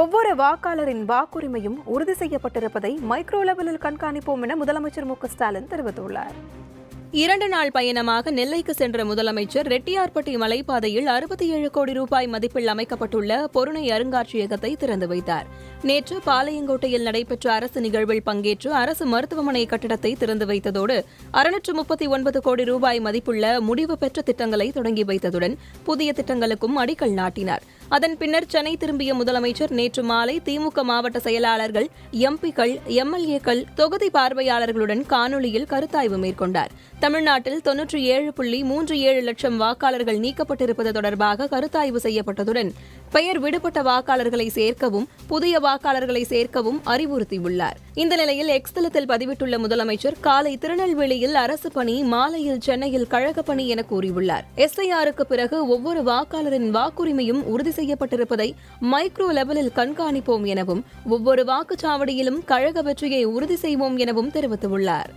ஒவ்வொரு வாக்காளரின் வாக்குரிமையும் உறுதி செய்யப்பட்டிருப்பதை மைக்ரோ லெவலில் கண்காணிப்போம் என முதலமைச்சர் மு ஸ்டாலின் தெரிவித்துள்ளார். இரண்டு நாள் பயணமாக நெல்லைக்கு சென்ற முதலமைச்சர் ரெட்டியார்பட்டி மலைப்பாதையில் அறுபத்தி ஏழு கோடி ரூபாய் மதிப்பில் அமைக்கப்பட்டுள்ள பொருணை அருங்காட்சியகத்தை திறந்து வைத்தார். நேற்று பாளையங்கோட்டையில் நடைபெற்ற அரசு நிகழ்வில் பங்கேற்று அரசு மருத்துவமனை கட்டிடத்தை திறந்து வைத்ததோடு அறுநூற்று முப்பத்தி ஒன்பது கோடி ரூபாய் மதிப்புள்ள முடிவு பெற்ற திட்டங்களை தொடங்கி வைத்ததுடன் புதிய திட்டங்களுக்கும் அடிக்கல் நாட்டினார். அதன் பின்னர் சென்னை திரும்பிய முதலமைச்சர் நேற்று மாலை திமுக மாவட்ட செயலாளர்கள் எம்பிக்கள் எம்எல்ஏக்கள் தொகுதி பார்வையாளர்களுடன் காணொலியில் கருத்தாய்வு மேற்கொண்டார். தமிழ்நாட்டில் தொன்னூற்றி ஏழு புள்ளி மூன்று ஏழு லட்சம் வாக்காளர்கள் நீக்கப்பட்டிருப்பது தொடர்பாக கருத்தாய்வு செய்யப்பட்டதுடன் பெயர் விடுபட்ட வாக்காளர்களை சேர்க்கவும் புதிய வாக்காளர்களை சேர்க்கவும் அறிவுறுத்தியுள்ளார். இந்த நிலையில் எக்ஸ் தளத்தில் பதிவிட்டுள்ள முதலமைச்சர் காலை திருநெல்வேலியில் அரசு பணி மாலையில் சென்னையில் கழக பணி என கூறியுள்ளார். எஸ்ஐஆருக்கு பிறகு ஒவ்வொரு வாக்காளரின் வாக்குரிமையும் உறுதி செய்யப்பட்டிருப்பதை மைக்ரோ லெவலில் கண்காணிப்போம் எனவும் ஒவ்வொரு வாக்குச்சாவடியிலும் கழக வெற்றியை உறுதி செய்வோம் எனவும் தெரிவித்துள்ளார்.